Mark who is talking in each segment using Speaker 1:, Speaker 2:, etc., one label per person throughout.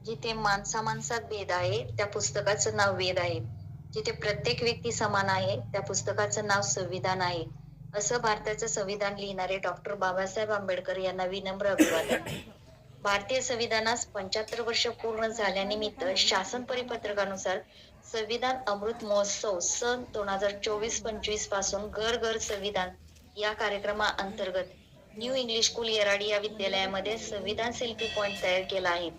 Speaker 1: जिथे माणसा माणसात भेद आहे त्या पुस्तकाचं नाव वेद आहे. जिथे प्रत्येक व्यक्ती समान आहे त्या पुस्तकाचं नाव संविधान आहे. असं भारताचं संविधान लिहिणारे डॉक्टर बाबासाहेब आंबेडकर यांना विनम्र अभिवादन. भारतीय संविधानास पंच्याहत्तर वर्ष पूर्ण झाल्यानिमित्त शासन परिपत्रकानुसार संविधान अमृत महोत्सव सन दोन हजार चोवीस पंचवीसपासून घर घर संविधान या कार्यक्रमाअंतर्गत न्यू इंग्लिश स्कूल येराडी या विद्यालयामध्ये संविधान सेल्फी पॉइंट तयार केला आहे.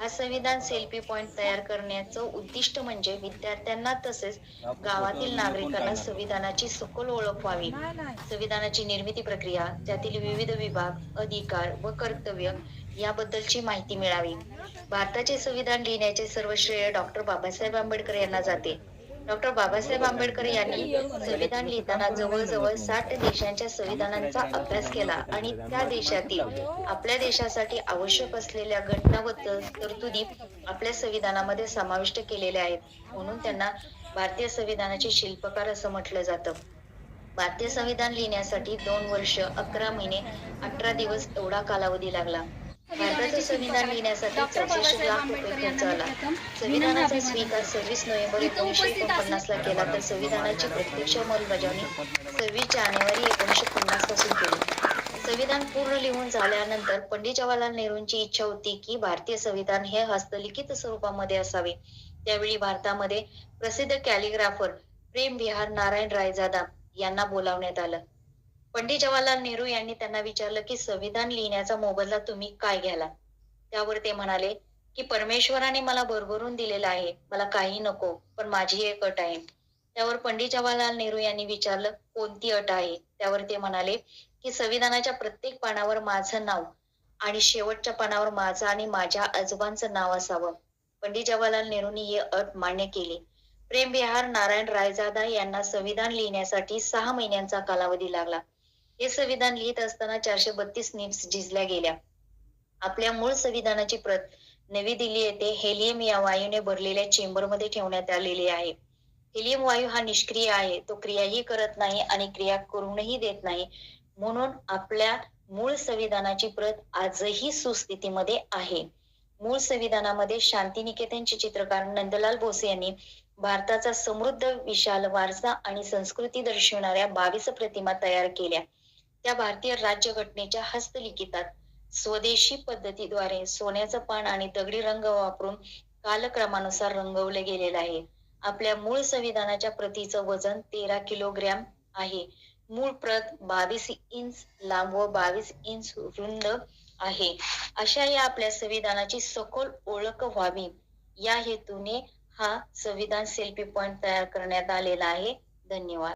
Speaker 1: हा संविधान सेल्फी पॉइंट तयार करण्याचं उद्दिष्ट म्हणजे विद्यार्थ्यांना तसेच गावातील नागरिकांना संविधानाची सखोल ओळख व्हावी. संविधानाची निर्मिती प्रक्रिया त्यातील विविध विभाग अधिकार व कर्तव्य याबद्दलची माहिती मिळावी. भारताचे संविधान लिहिण्याचे सर्व श्रेय डॉक्टर बाबासाहेब आंबेडकर यांना जाते. डॉक्टर बाबासाहेब आंबेडकर यांनी संविधान लिहिताना जवळजवळ साठ देशांच्या संविधानांचा अभ्यास केला आणि त्या देशातील आपल्या देशासाठी आवश्यक असलेल्या घटना व तरतुदी आपल्या संविधानामध्ये समाविष्ट केलेल्या आहेत. म्हणून त्यांना भारतीय संविधानाचे शिल्पकार असं म्हटलं जातं. भारतीय संविधान लिहिण्यासाठी दोन वर्ष अकरा महिने अठरा दिवस एवढा कालावधी लागला. भारताचे संविधान लिहिण्यासाठी चौसष्ट लाख रुपये खर्च आला संविधानाचा स्वीकार सव्वीस नोव्हेंबर एकोणीसशे एकोणपन्नास ला केला तर संविधानाची प्रत्यक्ष अंमलबजावणी सव्वीस जानेवारी एकोणीसशे पन्नासपासून केली. संविधान पूर्ण लिहून झाल्यानंतर पंडित जवाहरलाल नेहरूंची इच्छा होती की भारतीय संविधान हे हस्तलिखित स्वरूपामध्ये असावे. त्यावेळी भारतामध्ये प्रसिद्ध कॅलिग्राफर प्रेम विहार नारायण रायजादा यांना बोलावण्यात आलं. पंडित जवाहरलाल नेहरू यांनी त्यांना विचारलं की संविधान लिहिण्याचा मोबदला तुम्ही काय घ्याला त्यावर ते म्हणाले की परमेश्वराने मला भरभरून दिलेला आहे. मला काही नको पण माझी एक अट आहे. त्यावर पंडित जवाहरलाल नेहरू यांनी विचारलं कोणती अट आहे? त्यावर ते म्हणाले की संविधानाच्या प्रत्येक पानावर माझं नाव आणि शेवटच्या पानावर माझं आणि माझ्या आजोबांचं नाव असावं. पंडित जवाहरलाल नेहरूंनी ही अट मान्य केली. प्रेम विहार नारायण रायजादा यांना संविधान लिहिण्यासाठी सहा महिन्यांचा कालावधी लागला. हे संविधान लिहित असताना चारशे बत्तीस निप्स झिजल्या गेल्या. आपल्या मूळ संविधानाची प्रत नवी दिल्ली येथे हेलियम या वायूने भरलेल्या चेंबरमध्ये ठेवण्यात आलेली आहे. हेलियम वायू हा निष्क्रिय आहे. तो क्रियाही करत नाही आणि क्रिया करूनही देत नाही. म्हणून आपल्या मूळ संविधानाची प्रत आजही सुस्थितीमध्ये आहे. मूळ संविधानामध्ये शांतिनिकेतनचे चित्रकार नंदलाल बोसे यांनी भारताचा समृद्ध विशाल वारसा आणि संस्कृती दर्शवणाऱ्या बावीस प्रतिमा तयार केल्या. त्या भारतीय राज्यघटनेच्या हस्तलिखितात स्वदेशी पद्धतीद्वारे सोन्याचं पान आणि दगडी रंग वापरून कालक्रमानुसार रंगवले गेलेलं आहे. आपल्या मूळ संविधानाच्या प्रतीचं वजन तेरा किलोग्रॅम आहे. मूळ प्रत बावीस इंच लांब व बावीस इंच रुंद आहे. अशा या आपल्या संविधानाची सखोल ओळख व्हावी. या हेतूने हा संविधान सेल्फी पॉइंट तयार करण्यात आलेला आहे. धन्यवाद.